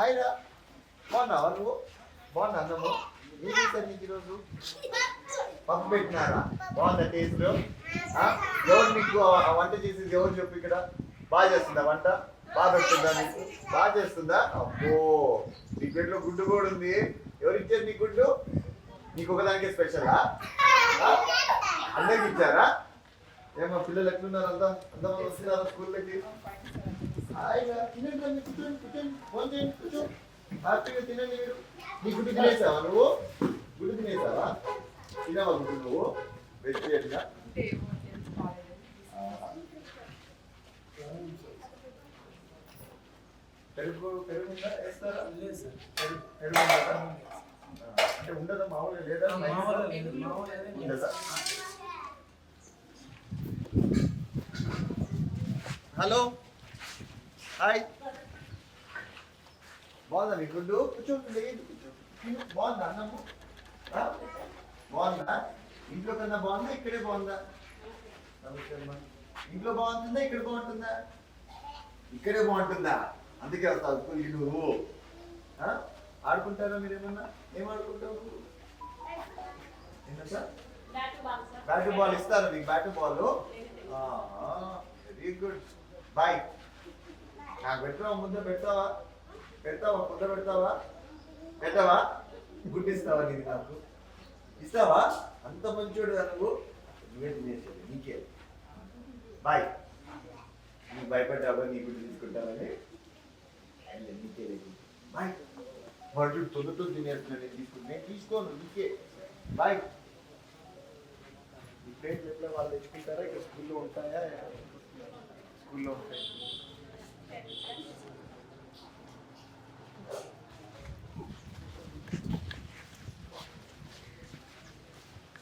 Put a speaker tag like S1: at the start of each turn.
S1: బాగున్నావా నువ్వు? బాగున్నా అన్నము ఏం చేశారు నీకు ఈరోజు? పప్పు పెట్టినారా? బాగుందా టేస్ట్ ఎవరు నీకు ఆ- వంట చేసేది ఎవరు చెప్పు ఇక్కడ? బాగా చేస్తుందా వంట? బాగా పెడుతుందా నీకు బాగా చేస్తుందా? అబ్బో నీ బిడ్డలో గుడ్డు కూడా ఉంది. ఎవరు ఇచ్చారు నీ గుడ్డు? నీకు ఒకదానికే స్పెషలా అందరికి ఇచ్చారా? ఏమో పిల్లలు ఎట్లున్నారు? అంతా అంతమంది వస్తున్నారా స్కూల్లోకి? హ్యాపీగా తినండి మీరు నీ గుడ్డు తినేసావా నువ్వు గుడ్డు తినేసావా తినవా గుడ్డు నువ్వు వెజిటేరియన్గా పెరుగు పెరుగు వేస్తారా
S2: లేదు సార్
S1: పెరుగు పెరుగు అంటే ఉండదా మామూలుగా లేదా ఉండదా హలో హాయ్. బాగుందా మీ గుడ్డు? కూర్చోండి బాగుందా అన్నము? బాగుందా? ఇంట్లో కన్నా బాగుందా ఇక్కడే బాగుందా? నమస్తే ఇంట్లో బాగుంటుందా ఇక్కడ బాగుంటుందా? ఇక్కడే బాగుంటుందా? అందుకే వస్తావు స్కూల్కి నువ్వు. ఆడుకుంటారా మీరు ఏమన్నా ఏం ఆడుకుంటావు? నువ్వు ఏంటంటే బ్యాట్ బాల్ ఇస్తారా మీకు bat ball? Very good boy నాకు పెట్టావా ముద్ద పెడతావా? పెడతావా? ముద్ద పెడతావా? పెట్టవా గుడ్డిస్తావా నీకు నీది నాకు? ఇస్తావా? అంత మంచోడు నువ్వు? నువ్వే తినేసేది నీకే. బాయ్. నీకు భయపడ్డావా? నీ గుడ్డు తీసుకుంటావని అండ్ నీకే లేదు. బాయ్. వాడు తొందరతో తినేస్తున్నాను నేను తీసుకుంటే నేను తీసుకోను నీకే. బాయ్. ఈ ప్లేట్ ఎట్లా వాళ్ళు తెచ్చుకుంటారా? ఇక్కడ స్కూల్లో ఉంటాయా? స్కూల్లో ఉంటాయి?